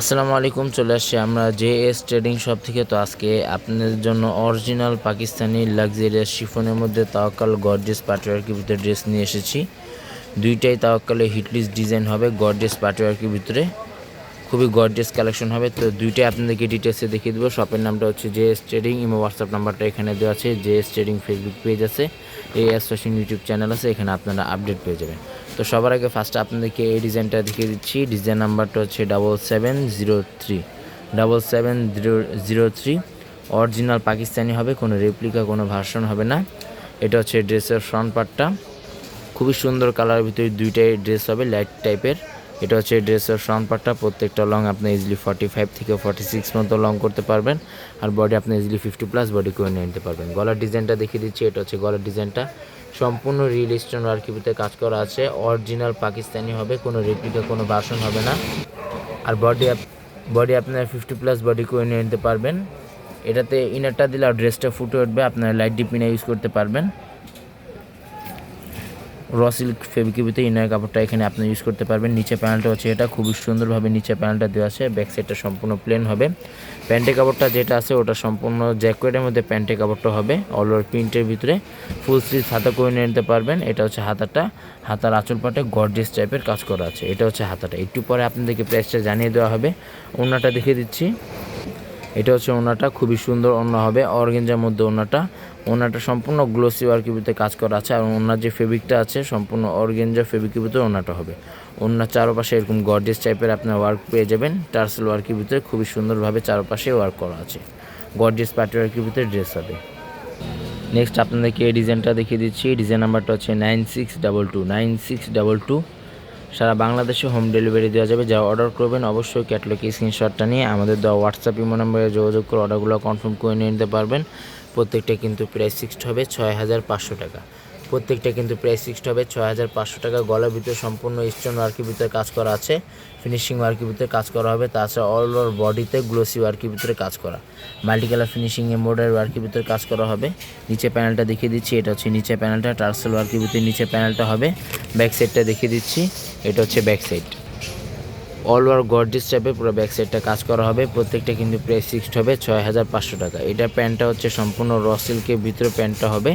আসসালামু আলাইকুম, চলে আসছি আমরা জে এস ট্রেডিং শপ থেকে। তো আজকে আপনাদের জন্য অরিজিনাল পাকিস্তানি লাক্সারিয়াস শিফনের মধ্যে তাওয়াক্কাল গর্জেস পাটিওয়ার্কের ভিতরে ড্রেস নিয়ে এসেছি। দুইটাই তাওয়াক্কালে হিটলিস ডিজাইন হবে গর্জেস পাটিওয়ার্কের ভিতরে খুবই গর্জেস কালেকশন হবে। তো দুইটাই আপনাদেরকে ডিটেলসে দেখিয়ে দেবো। শপের নামটা হচ্ছে J S trading Imo WhatsApp নাম্বারটা এখানে দেওয়া আছে। J S trading Facebook page আছে। A S fashion YouTube channel আছে। এখানে আপনারা আপডেট পেয়ে যাবেন। তো সবার আগে ফার্স্টে আপনাদেরকে এই ডিজাইনটা দেখিয়ে দিচ্ছি। ডিজাইন নাম্বারটা হচ্ছে double seven zero three double seven zero zero three original Pakistani হবে, কোনো রেপ্লিকা কোনো ভার্সন হবে না। এটা হচ্ছে ড্রেসের ফ্রন্ট পার্টটা খুবই সুন্দর কালারের ভিতরে দুইটাই ড্রেস হবে লাইট টাইপের এটা হচ্ছে ড্রেসের ফ্রন্ট পার্টটা প্রত্যেকটা লং আপনি ইজিলি ফর্টি ফাইভ থেকে ফর্টি সিক্স মতো লং করতে পারবেন। আর বডি আপনি ইজিলি ফিফটি প্লাস বডি করে নিয়ে নিতে পারবেন। গলার ডিজাইনটা দেখিয়ে দিচ্ছি, এটা হচ্ছে গলার ডিজাইনটা সম্পূর্ণ রিয়েল স্টোন ওয়ার্কিপিতে কাজ করা আছে। অরিজিনাল পাকিস্তানি হবে, কোনো রেপ্লিকা কোনো বাসন হবে না। আর বডি বডি আপনার ফিফটি প্লাস বডি করে নিয়ে নিতে পারবেন। এটাতে ইনারটা দিলে আর ড্রেসটা ফুটে উঠবে, আপনার লাইট ডিপিনা ইউজ করতে পারবেন। র সিল্ক ফেব্রিকের ইনার কাপড়টা এখানে আপনি ইউজ করতে পারবেন। নিচে প্যানেলটা হচ্ছে এটা, খুবই সুন্দরভাবে নিচে প্যানেলটা দেওয়া আছে। ব্যাক সাইডটা সম্পূর্ণ প্লেন হবে। প্যান্টের কাপড়টা যেটা আছে, ওটা সম্পূর্ণ জ্যাকেটের মধ্যে প্যান্টের কাপড়টা হবে। অল ওভার প্রিন্টের ভিতরে ফুল স্লিভ হাতা করে নিতে পারবেন। এটা হচ্ছে হাতাটা। হাতার আঁচল পাটে গর্জেস টাইপের কাজ করা আছে। এটা হচ্ছে হাতাটা। একটু পরে আপনাদেরকে প্রাইসটা জানিয়ে দেওয়া হবে। ওনাটা দেখিয়ে দিচ্ছি। এটা হচ্ছে ওনাটা, খুবই সুন্দর ওনা হবে, অর্গেঞ্জার মধ্যে ওনাটা। ওনাটা সম্পূর্ণ গ্লোসি ওয়ার্কের ভিতরে কাজ করা আছে, আর ওনার যে ফেব্রিকটা আছে, সম্পূর্ণ অর্গেঞ্জা ফেব্রিকের ভিতরে ওনাটা হবে। ওনার চারপাশে এরকম গর্জেস টাইপের আপনার ওয়ার্ক পেয়ে যাবেন টার্সেল ওয়ার্কের ভিতরে খুবই সুন্দরভাবে চারপাশে ওয়ার্ক করা আছে। গর্জেস পার্টি ওয়ার্কের ভিতরে ড্রেস হবে। নেক্সট আপনাদেরকে এই ডিজাইনটা দেখিয়ে দিচ্ছি। ডিজাইন নাম্বারটা হচ্ছে nine six double two nine six double two সারা বাংলাদেশে হোম ডেলিভারি দেওয়া যাবে। যা অর্ডার করবেন অবশ্যই ক্যাটলগ স্ক্রিনশটটা নিয়ে আমাদের দেওয়া হোয়াটসঅ্যাপ ইমো নম্বরে যোগাযোগ করে অর্ডারগুলো কনফার্ম করে নিয়ে নিতে পারবেন। প্রত্যেকটা কিন্তু প্রাইস ফিক্সড হবে, ছয় হাজার পাঁচশো টাকা। প্রত্যেকটা কিন্তু প্রাইস ফিক্সড হবে, ছয় হাজার পাঁচশো টাকা গলার ভিতরে সম্পূর্ণ স্টোন ওয়ার্কের ভিতরে কাজ করা আছে। ফিনিশিং ওয়ার্কের ভিতরে কাজ করা হবে, তাছাড়া অল ওভার বডিতে গ্লোসি ওয়ার্কের ভিতরে কাজ করা। মাল্টি কালার ফিনিশিং এমব্রয়ডারি ওয়ার্কের ভিতরে কাজ করা হবে। নিচে প্যানেলটা দেখিয়ে দিচ্ছি, এটা হচ্ছে নিচে প্যানেলটা টার্সেল ওয়ার্কের ভিতরে নিচে প্যানেলটা হবে। ব্যাক সাইডটা দেখিয়ে দিচ্ছি, এটা হচ্ছে back side all over gorgeous টাইপের পুরো ব্যাক সাইডটা কাজ করা হবে, প্রত্যেকটা কিন্তু প্রাইস ফিক্সড হবে, ছয় হাজার পাঁচশো টাকা। এটা প্যান্টটা হচ্ছে সম্পূর্ণ র সিল্কের ভিতরে প্যান্টটা হবে।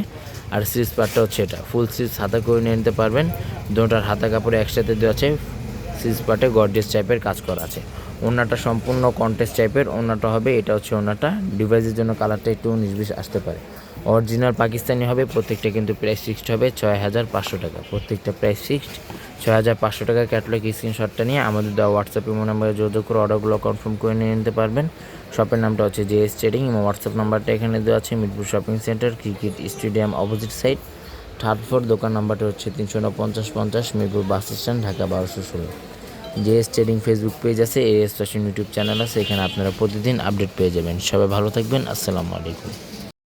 আর সিজ পার্টটা হচ্ছে এটা। ফুল সিজ হাতা করে নিয়ে নিতে পারবেন। দুটার হাতা কাপড়ে একসাথে দেওয়া আছে। সিজ পার্টে গর্জিস টাইপের কাজ করা আছে। ওনাটা সম্পূর্ণ কন্টেস্ট টাইপের ওনাটা হবে, এটা হচ্ছে ওনাটা। ডিভাইসের জন্য কালারটা একটু উনিশ বিশ আসতে পারে। অরিজিনাল পাকিস্তানি হবে, প্রত্যেকটা কিন্তু প্রাইস ফিক্সড হবে ছয় হাজার পাঁচশো টাকা। প্রত্যেকটা প্রাইস ফিক্সড ছয় হাজার পাঁচশো টাকা ক্যাটলগ স্ক্রিনশটটা নিয়ে আমাদের দেওয়া হোয়াটসঅ্যাপ ইমো নাম্বারে যোগাযোগ করে অর্ডারগুলো কনফার্ম করে নিয়ে নিতে পারবেন। শপের নামটা হচ্ছে জে এস ট্রেডিং এবং হোয়াটসঅ্যাপ নাম্বারটা এখানে দেওয়া আছে, Mirpur shopping centre cricket stadium opposite side third floor দোকান নাম্বারটা হচ্ছে তিনশো পঞ্চাশ পঞ্চাশ, মিরপুর বাস স্ট্যান্ড ঢাকা বারোশো ষোলো। জেএস ট্রেডিং ফেসবুক পেজ আছে এএস ফ্যাশন ইউটিউব চ্যানেল আছে, এখানে আপনারা প্রতিদিন আপডেট পেয়ে যাবেন। সবাই ভালো থাকবেন, আসসালামু আলাইকুম।